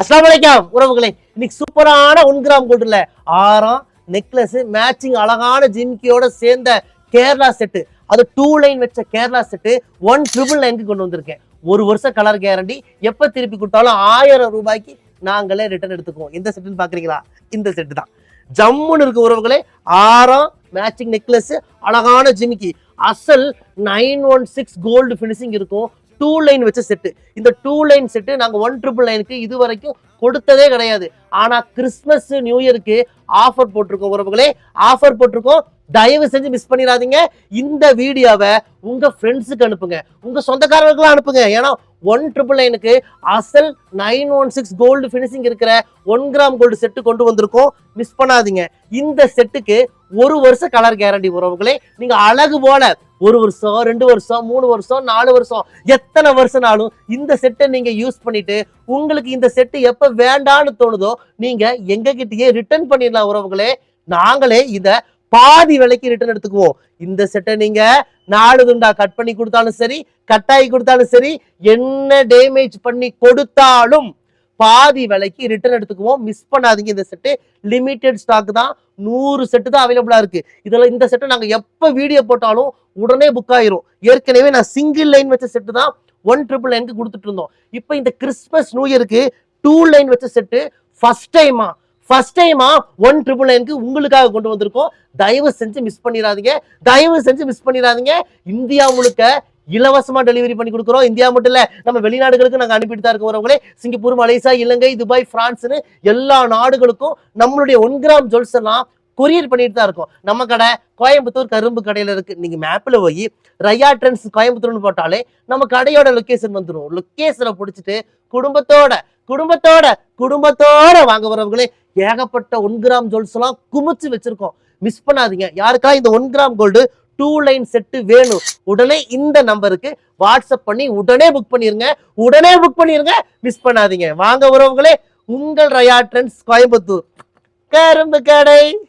அஸ்லாம் வலைக்கம் உறவுகளே. இன்னைக்கு சூப்பரான ஒன் கிராம் கோல்டுல ஆறாம் நெக்லஸ் மேட்சிங் அழகான ஜிம்கியோட சேர்ந்த கேரளா செட்டு அது டூ லைன் வச்ச கேரளா செட்டு ஒன் ட்ரிபிள் லைனுக்கு கொண்டு வந்திருக்கேன். ஒரு வருஷம் கலர் கேரண்டி எப்ப திருப்பி கொடுத்தாலும் ஆயிரம் ரூபாய்க்கு நாங்களே ரிட்டர்ன் எடுத்துக்குவோம். எந்த செட்டுன்னு பாக்குறீங்களா? இந்த செட்டு தான். ஜம்முன்னு இருக்க உறவுகளே. ஆறாம் மேட்சிங் நெக்லஸ் அழகான ஜிமிக்கி. அசல் nine one six gold finishing இருக்கும். டூ லைன் வச்ச செட்டு இந்த டூ லைன் செட்டு நாங்கள் ஒன் ட்ரிபிள் லைனுக்கு இது வரைக்கும் கொடுத்ததே கிடையாது. ஆனால் கிறிஸ்மஸ் நியூ இயருக்கு ஆஃபர் போட்டிருக்கோம் உறவுகளே. ஆஃபர் போட்டிருக்கோம். தயவு செஞ்சு மிஸ் பண்ணிடாதீங்க. இந்த வீடியோவை உங்கள் ஃப்ரெண்ட்ஸுக்கு அனுப்புங்க. உங்கள் சொந்தக்காரர்களுக்குலாம் அனுப்புங்க. ஏன்னா ஒன் ட்ரிபிள் நைனுக்கு அசல் nine one six gold finishing இருக்கிற ஒன் கிராம் கோல்டு செட்டு கொண்டு வந்திருக்கோம். மிஸ் பண்ணாதீங்க. இந்த செட்டுக்கு ஒரு வருஷம் கலர் கேரண்டி உறவுகளே. நீங்க அழகு போல ஒரு வருஷம் ரெண்டு வருஷம் மூணு வருஷம் நாலு வருஷம் எத்தனை வருஷம்னாலும் இந்த செட்டை நீங்க யூஸ் பண்ணிட்டு உங்களுக்கு இந்த செட்டு எப்ப வேண்டான்னு தோணுதோ நீங்க எங்க கிட்டயே ரிட்டர்ன் பண்ணிடலாம் உறவுகளே. நாங்களே இத பாதி விலைக்கு ரிட்டர்ன் எடுத்துக்குவோம். இந்த செட்டை நீங்க நாலு துண்டா கட் பண்ணி கொடுத்தாலும் சரி கட்டாயி கொடுத்தாலும் சரி என்ன டேமேஜ் பண்ணி கொடுத்தாலும் பாதி விலைக்கு ரிட்டர்ன் எடுத்துக்குவோம். மிஸ் பண்ணாதீங்க இந்த செட்டு லிமிடெட் ஸ்டாக் தான். நூறு செட்டு தான் அவைலபிளாக இருக்கு. இதில் இந்த செட்டை நாங்கள் எப்போ வீடியோ போட்டாலும் உடனே புக் ஆயிரும். ஏற்கனவே நான் சிங்கிள் லைன் வச்ச செட்டு தான் ஒன் ட்ரிபிள் லைனுக்கு கொடுத்துட்டு இருந்தோம். இப்போ இந்த கிறிஸ்மஸ் நியூ இயருக்கு டூ லைன் வச்ச செட்டு ஃபஸ்ட் டைமா ஃபர்ஸ்ட் டைமா ஒன் ட்ரிபிள் லைனுக்கு உங்களுக்காக கொண்டு வந்திருக்கோம். தயவு செஞ்சு மிஸ் பண்ணிடாதீங்க. தயவு செஞ்சு மிஸ் பண்ணிடாதீங்க. இந்தியா முழுக்க இலவசமா டெலிவரி பண்ணி கொடுக்குறோம். இந்தியா மட்டும் இல்ல நம்ம வெளிநாடுகளுக்கு நாங்க அனுப்பிட்டு தான் இருக்கோம் சிங்கப்பூர் மலேசியா இலங்கை துபாய் பிரான்ஸ்னு எல்லா நாடுகளுக்கும் நம்மளுடைய ஒன் கிராம் ஜுவல்ஸ் எல்லாம் கொரியர் பண்ணிட்டு தான் இருக்கோம். நம்ம கடை கோயம்புத்தூர் கரும்பு கடையில இருக்கு. நீங்க மேப்ல போய் ரயா ட்ரெண்ட்ஸ் கோயம்புத்தூர்னு போட்டாலே நம்ம கடையோட லொக்கேஷன் வந்துடும் லொக்கேஷனை பிடிச்சிட்டு குடும்பத்தோட குடும்பத்தோட குடும்பத்தோட வாங்க வரவங்களே ஏகப்பட்ட ஒன் கிராம் ஜுவல்ஸ் எல்லாம் குமிச்சு வச்சிருக்கோம். மிஸ் பண்ணாதீங்க. யாருக்கா இந்த one gram gold two line set வேணும். உடனே இந்த நம்பருக்கு வாட்ஸ்அப் பண்ணி உடனே புக் பண்ணிருங்க. உடனே புக் பண்ணிருங்க. மிஸ் பண்ணாதீங்க. வாங்க வரவங்களே உங்கள் ரயா ட்ரெண்ட்ஸ் கோயம்புத்தூர். கரும்பு கடை.